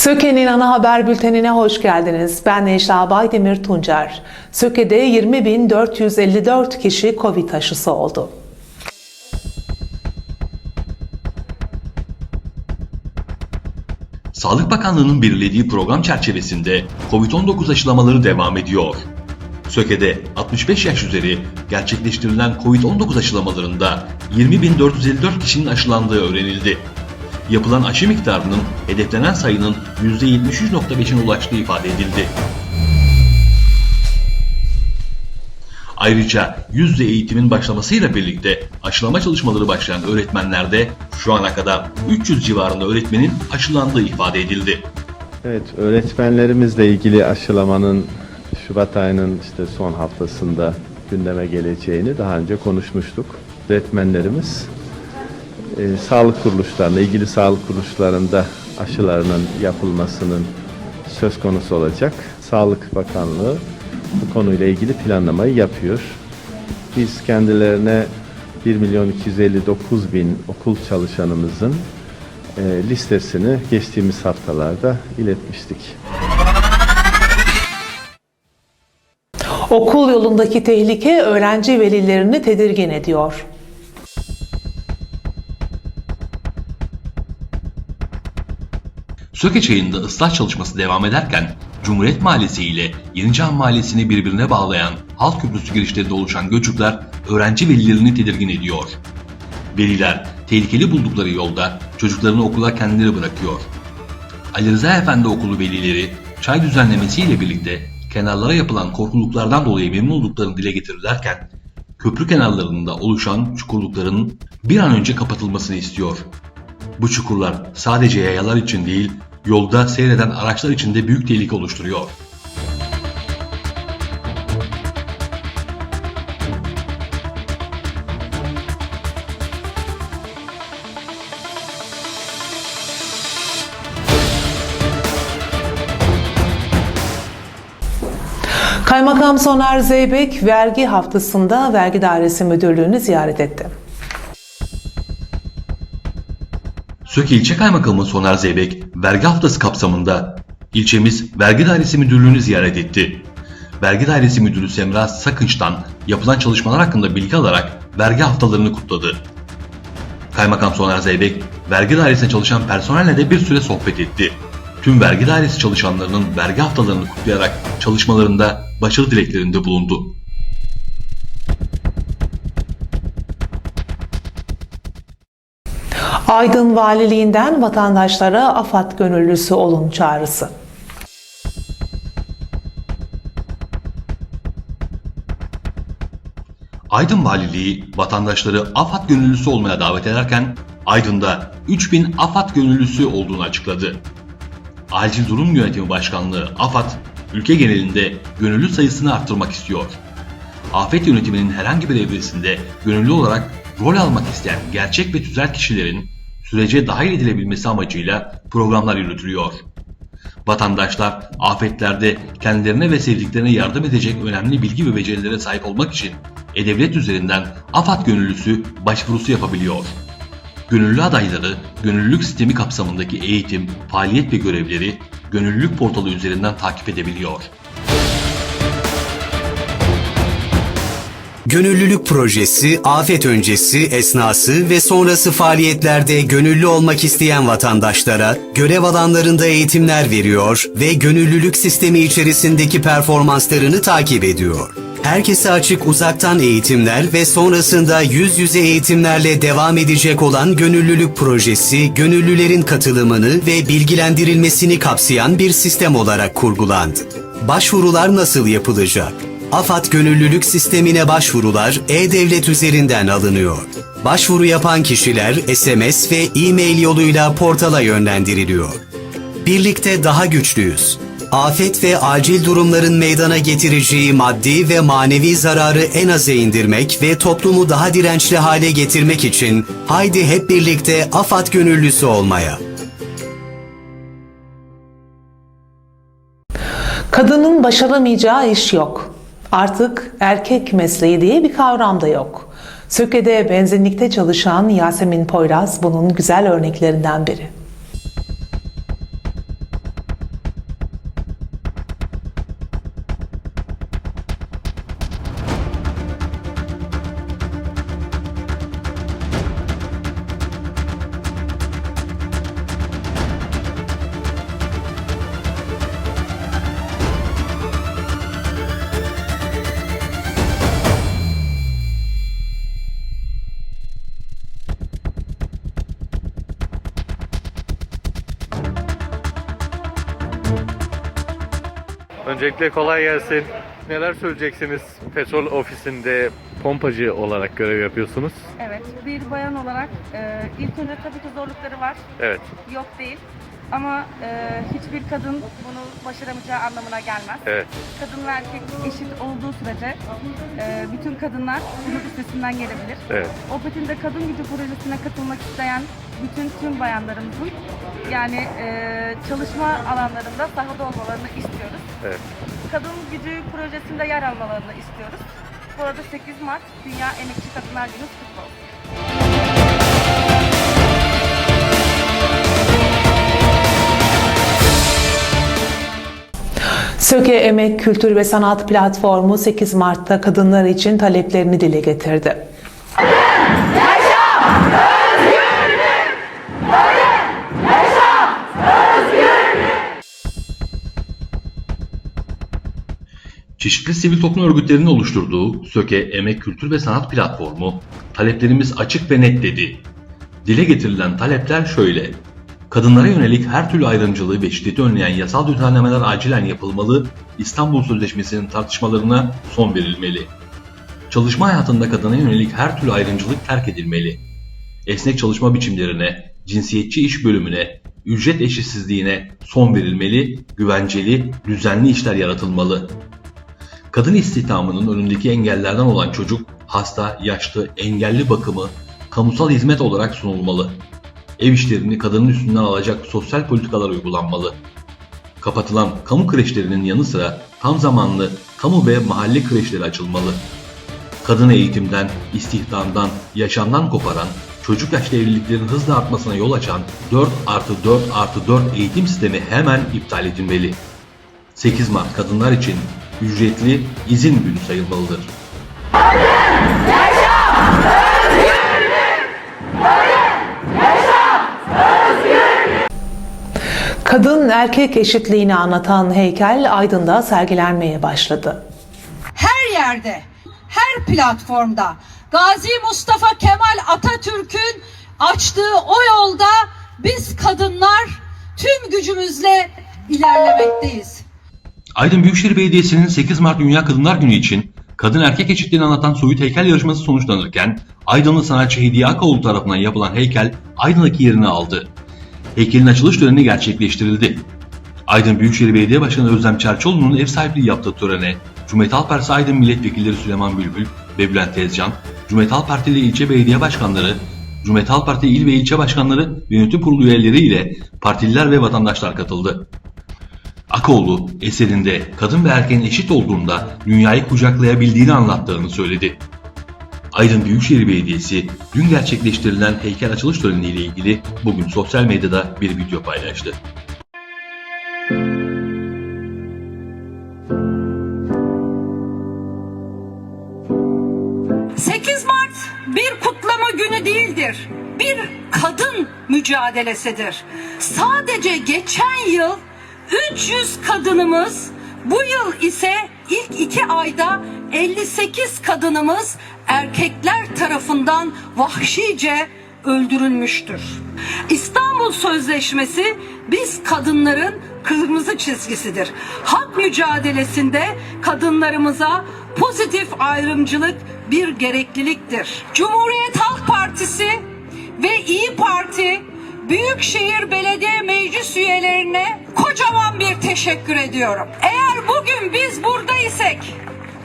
Söke'nin ana haber bültenine hoş geldiniz. Ben Necla Baydemir Tuncer. Söke'de 20.454 kişi Covid aşısı oldu. Sağlık Bakanlığı'nın belirlediği program çerçevesinde COVID-19 aşılamaları devam ediyor. Söke'de 65 yaş üzeri gerçekleştirilen COVID-19 aşılamalarında 20.454 kişinin aşılandığı öğrenildi. Yapılan aşı miktarının hedeflenen sayının %73.5'ine ulaştığı ifade edildi. Ayrıca yüzde eğitimin başlamasıyla birlikte aşılama çalışmaları başlayan öğretmenlerde şu ana kadar 300 civarında öğretmenin aşılandığı ifade edildi. Evet, öğretmenlerimizle ilgili aşılamanın Şubat ayının işte son haftasında gündeme geleceğini daha önce konuşmuştuk. Öğretmenlerimiz e, sağlık kuruluşlarında, ilgili sağlık kuruluşlarında aşılarının yapılmasının söz konusu olacak. Sağlık Bakanlığı bu konuyla ilgili planlamayı yapıyor. Biz kendilerine 1 milyon 259 bin okul çalışanımızın e, listesini geçtiğimiz haftalarda iletmiştik. Okul yolundaki tehlike öğrenci velilerini tedirgin ediyor. Söke çayında ıslah çalışması devam ederken Cumhuriyet Mahallesi ile Yeniçhan Mahallesi'ni birbirine bağlayan halk köprüsü girişlerinde oluşan göçükler öğrenci velilerini tedirgin ediyor. Veliler tehlikeli buldukları yolda çocuklarını okula kendileri bırakıyor. Ali Rıza Efendi Okulu velileri çay düzenlemesiyle birlikte kenarlara yapılan korkuluklardan dolayı memnun olduklarını dile getirirlerken köprü kenarlarında oluşan çukurlukların bir an önce kapatılmasını istiyor. Bu çukurlar sadece yayalar için değil, yolda seyreden araçlar için de büyük tehlike oluşturuyor. Kaymakam Soner Zeybek vergi haftasında Vergi Dairesi Müdürlüğü'nü ziyaret etti. Söke İlçe Kaymakamı Soner Zeybek, vergi haftası kapsamında ilçemiz Vergi Dairesi Müdürlüğü'nü ziyaret etti. Vergi Dairesi Müdürü Semra Sakınç'tan yapılan çalışmalar hakkında bilgi alarak vergi haftalarını kutladı. Kaymakam Soner Zeybek, vergi dairesinde çalışan personelle de bir süre sohbet etti. Tüm vergi dairesi çalışanlarının vergi haftalarını kutlayarak çalışmalarında başarı dileklerinde bulundu. Aydın Valiliğinden vatandaşlara AFAD gönüllüsü olun çağrısı. Aydın Valiliği vatandaşları AFAD gönüllüsü olmaya davet ederken Aydın'da 3000 AFAD gönüllüsü olduğunu açıkladı. Acil Durum Yönetimi Başkanlığı AFAD, ülke genelinde gönüllü sayısını arttırmak istiyor. Afet yönetiminin herhangi bir evresinde gönüllü olarak rol almak isteyen gerçek ve tüzel kişilerin sürece dahil edilebilmesi amacıyla programlar yürütülüyor. Vatandaşlar afetlerde kendilerine ve sevdiklerine yardım edecek önemli bilgi ve becerilere sahip olmak için E-Devlet üzerinden AFAD gönüllüsü başvurusu yapabiliyor. Gönüllü adayları, gönüllülük sistemi kapsamındaki eğitim, faaliyet ve görevleri gönüllülük portalı üzerinden takip edebiliyor. Gönüllülük projesi, afet öncesi, esnası ve sonrası faaliyetlerde gönüllü olmak isteyen vatandaşlara görev alanlarında eğitimler veriyor ve gönüllülük sistemi içerisindeki performanslarını takip ediyor. Herkese açık uzaktan eğitimler ve sonrasında yüz yüze eğitimlerle devam edecek olan gönüllülük projesi, gönüllülerin katılımını ve bilgilendirilmesini kapsayan bir sistem olarak kurgulandı. Başvurular nasıl yapılacak? AFAD Gönüllülük Sistemine başvurular e-devlet üzerinden alınıyor. Başvuru yapan kişiler SMS ve e-mail yoluyla portala yönlendiriliyor. Birlikte daha güçlüyüz. Afet ve acil durumların meydana getireceği maddi ve manevi zararı en aza indirmek ve toplumu daha dirençli hale getirmek için haydi hep birlikte AFAD gönüllüsü olmaya. Kadının başaramayacağı iş yok. Artık erkek mesleği diye bir kavram da yok. Söke'de benzinlikte çalışan Yasemin Poyraz bunun güzel örneklerinden biri. Öncelikle kolay gelsin. Neler söyleyeceksiniz? Petrol ofisinde pompacı olarak görev yapıyorsunuz. Evet, bir bayan olarak e, ilk önce tabii ki zorlukları var. Evet. Yok değil. Ama e, hiçbir kadın bunu başaramayacağı anlamına gelmez. evet. Kadın ve erkek eşit olduğu sürece e, bütün kadınlar bunun üstesinden gelebilir. Evet. Opet'in de kadın gücü projesine katılmak isteyen bütün tüm bayanlarımızın yani e, çalışma alanlarında sahada olmalarını istiyoruz. Evet. Kadın gücü projesinde yer almalarını istiyoruz. Bu arada 8 Mart Dünya Emekçi Kadınlar Günü kutlu olsun. Söke Emek Kültür ve Sanat Platformu 8 Mart'ta kadınlar için taleplerini dile getirdi. Çeşitli sivil toplum örgütlerinin oluşturduğu Söke Emek Kültür ve Sanat Platformu taleplerimiz açık ve net dedi. Dile getirilen talepler şöyle. Kadınlara yönelik her türlü ayrımcılığı ve şiddeti önleyen yasal düzenlemeler acilen yapılmalı, İstanbul Sözleşmesi'nin tartışmalarına son verilmeli. Çalışma hayatında kadına yönelik her türlü ayrımcılık terk edilmeli. Esnek çalışma biçimlerine, cinsiyetçi iş bölümüne, ücret eşitsizliğine son verilmeli, güvenceli, düzenli işler yaratılmalı. Kadın istihdamının önündeki engellerden olan çocuk, hasta, yaşlı, engelli bakımı kamusal hizmet olarak sunulmalı. Ev işlerini kadının üstünden alacak sosyal politikalar uygulanmalı. Kapatılan kamu kreşlerinin yanı sıra tam zamanlı kamu ve mahalle kreşleri açılmalı. Kadın eğitimden, istihdamdan, yaşamdan koparan, çocuk yaşta evliliklerin hızla artmasına yol açan 4 artı 4 artı 4 eğitim sistemi hemen iptal edilmeli. 8 Mart kadınlar için ücretli izin günü sayılmalıdır. Kadın erkek eşitliğini anlatan heykel Aydın'da sergilenmeye başladı. her yerde, her platformda Gazi Mustafa Kemal Atatürk'ün açtığı o yolda biz kadınlar tüm gücümüzle ilerlemekteyiz. Aydın Büyükşehir Belediyesi'nin 8 Mart Dünya Kadınlar Günü için kadın erkek eşitliğini anlatan soyut heykel yarışması sonuçlanırken Aydınlı sanatçı Hediye Akaoğlu tarafından yapılan heykel Aydın'daki yerini aldı. Heykelin açılış töreni gerçekleştirildi. Aydın Büyükşehir Belediye Başkanı Özlem Çerçoğlu'nun ev sahipliği yaptığı törene Cumhuriyet Halk Partisi Aydın Milletvekilleri Süleyman Bülbül ve Bülent Tezcan, Cumhuriyet Halk Partili ilçe belediye başkanları, Cumhuriyet Halk Parti il ve ilçe başkanları ve yönetim kurulu üyeleri ile partililer ve vatandaşlar katıldı. Akoğlu eserinde kadın ve erkeğin eşit olduğunda dünyayı kucaklayabildiğini anlattığını söyledi. Aydın Büyükşehir Belediyesi dün gerçekleştirilen heykel açılış töreniyle ilgili bugün sosyal medyada bir video paylaştı. Müzik 8 Mart bir kutlama günü değildir. Bir kadın mücadelesidir. Sadece geçen yıl 300 kadınımız, bu yıl ise ilk iki ayda 58 kadınımız erkekler tarafından vahşice öldürülmüştür. İstanbul Sözleşmesi biz kadınların kırmızı çizgisidir. Hak mücadelesinde kadınlarımıza pozitif ayrımcılık bir gerekliliktir. Cumhuriyet Halk Partisi ve İyi Parti Büyükşehir Belediye Meclis üyelerine kocaman bir teşekkür ediyorum. Eğer bugün biz buradaysak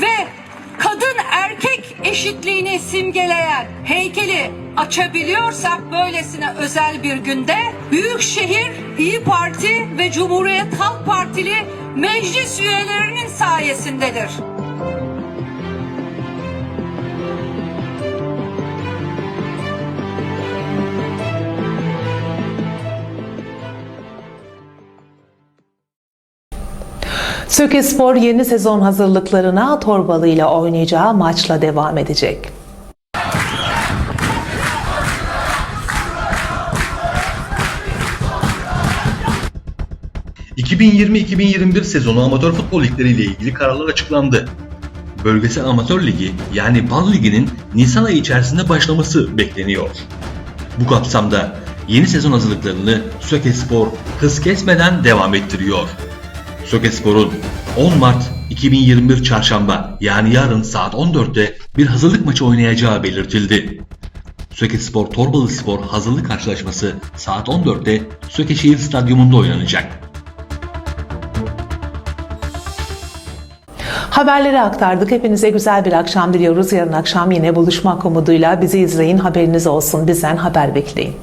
ve kadın erkek eşitliğini simgeleyen heykeli açabiliyorsak böylesine özel bir günde Büyükşehir İyi Parti ve Cumhuriyet Halk Partili meclis üyelerinin sayesindedir. Söke Spor yeni sezon hazırlıklarına Torbalı ile oynayacağı maçla devam edecek. ...2020-2021 sezonu amatör futbol ligleriyle ilgili kararlar açıklandı. Bölgesel Amatör Ligi yani Bal Ligi'nin Nisan ayı içerisinde başlaması bekleniyor. Bu kapsamda yeni sezon hazırlıklarını Söke Spor hız kesmeden devam ettiriyor. Söke Spor'un 10 Mart 2021 Çarşamba yani yarın saat 14'te bir hazırlık maçı oynayacağı belirtildi. Söke Spor Torbalı Spor hazırlık karşılaşması saat 14'te Söke Şehir Stadyumunda oynanacak. Haberleri aktardık. Hepinize güzel bir akşam diliyoruz. Yarın akşam yine buluşmak umuduyla bizi izleyin. Haberiniz olsun. Bizden haber bekleyin.